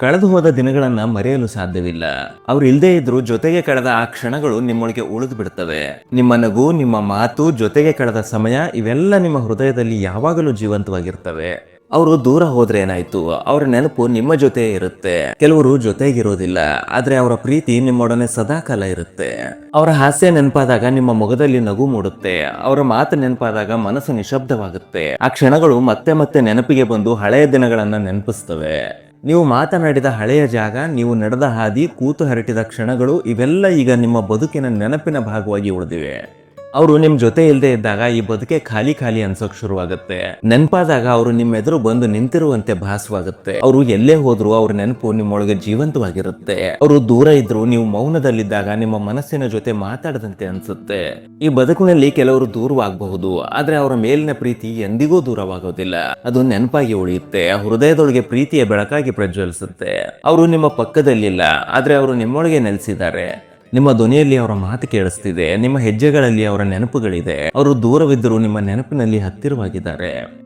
ಕಳೆದು ಹೋದ ದಿನಗಳನ್ನ ಮರೆಯಲು ಸಾಧ್ಯವಿಲ್ಲ. ಅವ್ರು ಇಲ್ದೇ ಇದ್ರು ಜೊತೆಗೆ ಕಳೆದ ಆ ಕ್ಷಣಗಳು ನಿಮ್ಮೊಳಗೆ ಉಳಿದು ಬಿಡ್ತವೆ. ನಿಮ್ಮ ನಗು, ನಿಮ್ಮ ಮಾತು, ಜೊತೆಗೆ ಕಳೆದ ಸಮಯ ಇವೆಲ್ಲ ನಿಮ್ಮ ಹೃದಯದಲ್ಲಿ ಯಾವಾಗಲೂ ಜೀವಂತವಾಗಿರ್ತವೆ. ಅವರು ದೂರ ಹೋದ್ರೆ ಏನಾಯ್ತು? ಅವರ ನೆನಪು ನಿಮ್ಮ ಜೊತೆ ಇರುತ್ತೆ. ಕೆಲವರು ಜೊತೆಗಿರೋದಿಲ್ಲ, ಆದ್ರೆ ಅವರ ಪ್ರೀತಿ ನಿಮ್ಮೊಡನೆ ಸದಾಕಾಲ ಇರುತ್ತೆ. ಅವರ ಹಾಸ್ಯ ನೆನಪಾದಾಗ ನಿಮ್ಮ ಮೊಗದಲ್ಲಿ ನಗು ಮೂಡುತ್ತೆ. ಅವರ ಮಾತು ನೆನಪಾದಾಗ ಮನಸ್ಸು ನಿಶಬ್ದವಾಗುತ್ತೆ ಆ ಕ್ಷಣಗಳು ಮತ್ತೆ ಮತ್ತೆ ನೆನಪಿಗೆ ಬಂದು ಹಳೆಯ ದಿನಗಳನ್ನ ನೆನಪಿಸ್ತವೆ. ನೀವು ಮಾತನಾಡಿದ ಹಳೆಯ ಜಾಗ, ನೀವು ನಡೆದ ಹಾದಿ, ಕೂತು ಹರಟಿದ ಕ್ಷಣಗಳು, ಇವೆಲ್ಲ ಈಗ ನಿಮ್ಮ ಬದುಕಿನ ನೆನಪಿನ ಭಾಗವಾಗಿ ಉಳಿದಿವೆ. ಅವರು ನಿಮ್ ಜೊತೆ ಇಲ್ಲದೆ ಇದ್ದಾಗ ಈ ಬದುಕೆ ಖಾಲಿ ಖಾಲಿ ಅನ್ಸೋಕ್ ಶುರುವಾಗುತ್ತೆ. ನೆನಪಾದಾಗ ಅವರು ನಿಮ್ ಎದುರು ಬಂದು ನಿಂತಿರುವಂತೆ ಭಾಸವಾಗುತ್ತೆ. ಅವರು ಎಲ್ಲೇ ಹೋದ್ರು ಅವ್ರ ನೆನಪು ನಿಮ್ಮೊಳಗೆ ಜೀವಂತವಾಗಿರುತ್ತೆ. ಅವರು ದೂರ ಇದ್ರು ನೀವು ಮೌನದಲ್ಲಿದ್ದಾಗ ನಿಮ್ಮ ಮನಸ್ಸಿನ ಜೊತೆ ಮಾತಾಡದಂತೆ ಅನ್ಸುತ್ತೆ. ಈ ಬದುಕಿನಲ್ಲಿ ಕೆಲವರು ದೂರವಾಗಬಹುದು, ಆದ್ರೆ ಅವರ ಮೇಲಿನ ಪ್ರೀತಿ ಎಂದಿಗೂ ದೂರವಾಗೋದಿಲ್ಲ. ಅದು ನೆನಪಾಗಿ ಉಳಿಯುತ್ತೆ. ಹೃದಯದೊಳಗೆ ಪ್ರೀತಿಯ ಬೆಳಕಾಗಿ ಪ್ರಜ್ವಲಿಸುತ್ತೆ. ಅವರು ನಿಮ್ಮ ಪಕ್ಕದಲ್ಲಿಲ್ಲ, ಆದ್ರೆ ಅವರು ನಿಮ್ಮೊಳಗೆ ನೆಲೆಸಿದ್ದಾರೆ. ನಿಮ್ಮ ಧ್ವನಿಯಲ್ಲಿ ಅವರ ಮಾತು ಕೇಳಿಸ್ತಿದೆ ನಿಮ್ಮ ಹೆಜ್ಜೆಗಳಲ್ಲಿ ಅವರ ನೆನಪುಗಳಿದೆ. ಅವರು ದೂರವಿದ್ದರೂ ನಿಮ್ಮ ನೆನಪಿನಲ್ಲಿ ಹತ್ತಿರವಾಗಿದ್ದಾರೆ.